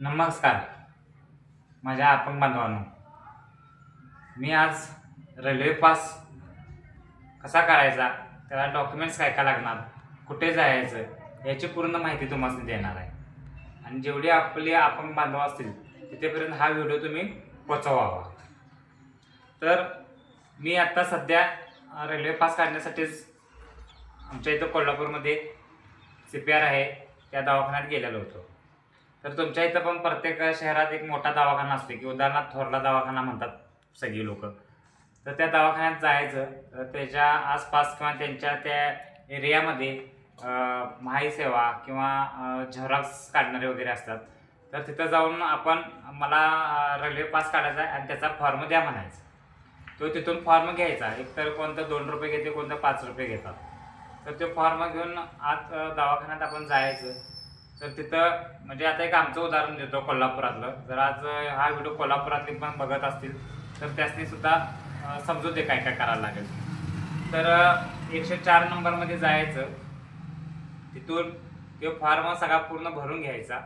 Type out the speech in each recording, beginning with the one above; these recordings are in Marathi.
नमस्कार. माझ्या अपंग बांधवांनो मी आज रेल्वे पास कसा काढायचा त्याला डॉक्युमेंट्स काय काय लागणार कुठे जायचं याची पूर्ण माहिती तुम्हाला देणार आहे. आणि जेवढी आपली अपंग बांधव असतील तिथेपर्यंत हा व्हिडिओ तुम्ही पोचवावा तर मी आत्ता सध्या रेल्वे पास काढण्यासाठीच आमच्या इथं कोल्हापूरमध्ये सी पी आर आहे त्या दवाखान्यात गेलेलो होतो. तर तुमच्या इथं पण प्रत्येक शहरात एक मोठा दवाखाना असतो की उदाहरणार्थ थोरला दवाखाना म्हणतात सगळी लोक. तर त्या दवाखान्यात जायचं तर त्याच्या आसपास किंवा त्यांच्या त्या एरियामध्ये महाई किंवा झेरॉक्स काढणारे वगैरे असतात. तर तिथं जाऊन आपण मला रेल्वे पास काढायचा आहे आणि त्याचा फॉर्म द्या म्हणायचा. तो तिथून फॉर्म घ्यायचा. एक तर कोणतं दोन रुपये घेते कोणतं पाच रुपये घेतात. तर ते फॉर्म घेऊन आत दवाखान्यात आपण जायचं. तर तिथं म्हणजे आता एक आमचं उदाहरण देतो कोल्हापुरातलं. जर आज हा व्हिडिओ कोल्हापुरातले पण बघत असतील तर त्यासनी सुद्धा समजू दे काय काय करायला लागेल. तर एकशे चार नंबरमध्ये जायचं तिथून तो फॉर्म सगळा पूर्ण भरून घ्यायचा.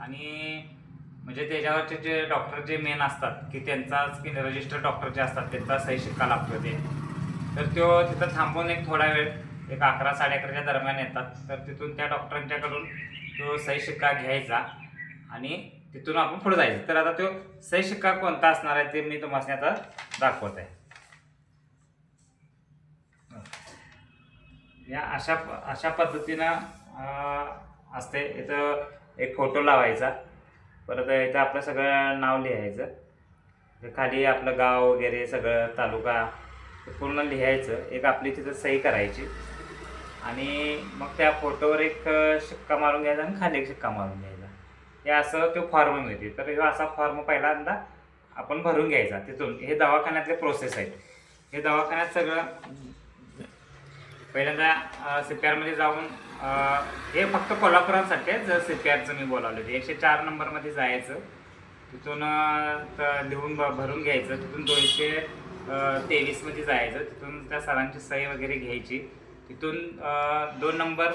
आणि म्हणजे त्याच्यावरचे जे डॉक्टर जे मेन असतात की त्यांचा की रजिस्टर डॉक्टर जे असतात त्यांचा सही शिक्का लागतो ते. तर तो तिथं थांबून एक थोडा वेळ एक अकरा साडे अकराच्या दरम्यान येतात. तर तिथून त्या डॉक्टरांच्याकडून तो सही शिक्का घ्यायचा आणि तिथून आपण पुढे जायचं. तर आता तो सही शिक्का कोणता असणार आहे ते मी तुम्हाला आता दाखवत आहे या अशा अशा पद्धतीनं असते. इथं एक फोटो लावायचा. परत इथं आपलं सगळं नाव लिहायचं. खाली आपलं गाव वगैरे सगळं तालुका पूर्ण लिहायचं. एक आपली तिथं सही करायची. आणि मग त्या फोटोवर एक शिक्का मारून घ्यायचा आणि खाली एक शिक्का मारून घ्यायचा. हे असं तो फॉर्म मिळते तर ह्यो असा फॉर्म पहिल्यांदा आपण भरून घ्यायचा तिथून. हे दवाखान्यातले प्रोसेस आहेत. हे दवाखान्यात सगळं पहिल्यांदा सी पी आरमध्ये जाऊन हे फक्त कोल्हापुरासाठी आहे जर सी पी आरचं मी बोलावलं. होते एकशे चार नंबरमध्ये जायचं. तिथून लिहून भरून घ्यायचं. तिथून दोनशे तेवीसमध्ये जायचं. तिथून त्या सरांची सही वगैरे घ्यायची. तिथून दोन नंबर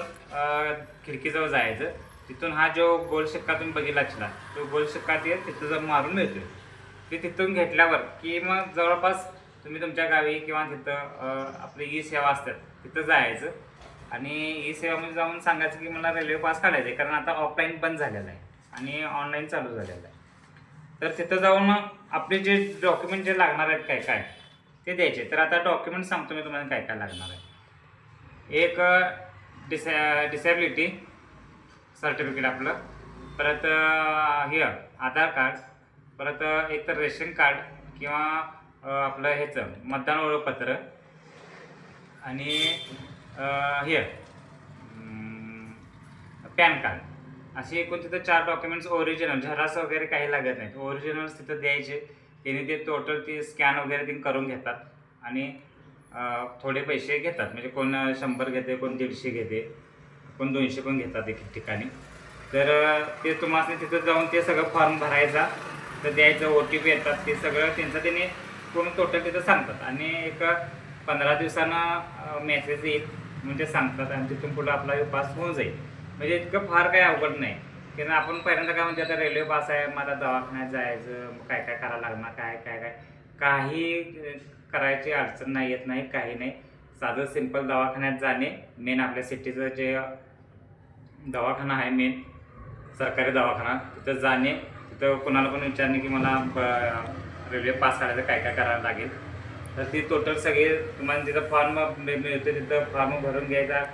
खिडकीजवळ जायचं. तिथून हा जो गोल शिक्का तुम्ही बघितला असला तो गोल शिक्का ते तिथं जर मारून मिळतो ते तिथून घेतल्यावर की मग जवळपास तुम्ही तुमच्या गावी किंवा तिथं आपली ई सेवा असतात तिथं जायचं. आणि ई सेवामध्ये जाऊन सांगायचं की मला रेल्वे पास काढायचं आहे कारण आता ऑफलाईन बंद झालेलं आहे आणि ऑनलाईन चालू झालेलं आहे. तर तिथं जाऊन आपले जे डॉक्युमेंट जे लागणार आहेत काय काय ते द्यायचे. तर आता डॉक्युमेंट सांगतो मी तुम्हाला काय काय लागणार आहे. एक डिसॅ डिसॅबिलिटी सर्टिफिकेट आपलं. परत हे आधार कार्ड. परत एक तर रेशन कार्ड किंवा आपलं ह्याचं मतदान ओळखपत्र. आणि हे पॅन कार्ड. असे एकूण तिथं चार डॉक्युमेंट्स ओरिजिनल झरास वगैरे काही लागत नाहीत. ओरिजिनल्स तिथं द्यायचे. त्याने ते टोटल ते स्कॅन वगैरे ते करून घेतात. आणि थोडे पैसे घेतात. म्हणजे कोण शंभर घेते कोण दीडशे घेते कोण दोनशे पण घेतात एक ठिकाणी. तर ते तुम्हाला तिथं जाऊन ते सगळं फॉर्म भरायचा तर द्यायचं ओ टी पी येतात ते सगळं त्यांचं त्यांनी पूर्ण टोटल तिथं सांगतात. आणि एक पंधरा दिवसानं मेसेज येईल म्हणजे सांगतात आणि तिथून पुढं आपला पास होऊन जाईल. म्हणजे इतकं फार काही अवघड नाही. कारण ना आपण पहिल्यांदा काय म्हणजे आता रेल्वे पास आहे मला दवाखान्यात जायचं मग काय काय करायला लागणार काय काय काय काही करायची अडचण नाही येत नाही काही नाही. साधं सिंपल दवाखान्यात जाणे. मेन आपल्या सिटीचं जे दवाखाना आहे मेन सरकारी दवाखाना तिथं जाणे. तिथं कोणाला पण विचारणे की मला ब- रेल्वे पास काढायचं काय काय करायला लागेल. तर ती टोटल सगळे तुम्हाला तिथं फॉर्म मिळतो तिथं फॉर्म भरून घ्यायचा.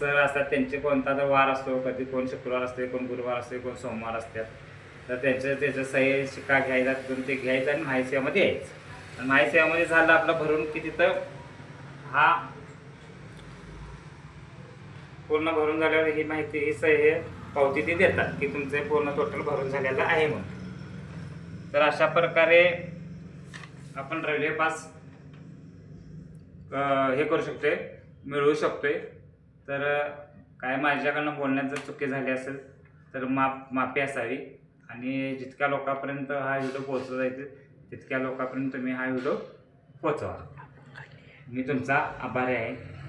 सर असतात त्यांचे कोणता तर वार असतो कधी कोण शुक्रवार असते कोण गुरुवार असते कोण सोमवार असतात. तर त्यांच्या त्याचं सही शिक्का घ्यायचा तिथून ते घ्यायचं आणि माहिती यायचं. आणि सेवामध्ये झालं आपलं भरून की तिथं हा पूर्ण भरून झाल्यावर ही माहिती ही सही हे पावती ती देतात की तुमचे पूर्ण टोटल भरून झालेलं आहे म्हणून. तर अशा प्रकारे आपण रेल्वे पास हे करू शकतोय मिळवू शकतोय. तर काय माझ्याकडनं बोलण्यात जर चुकी झाली असेल तर माप माफी असावी. आणि जितक्या लोकांपर्यंत हा व्हिडिओ जायचं तितक्या लोकांपर्यंत तुम्ही हा व्हिडिओ पोचवा मी तुमचा आभारी आहे.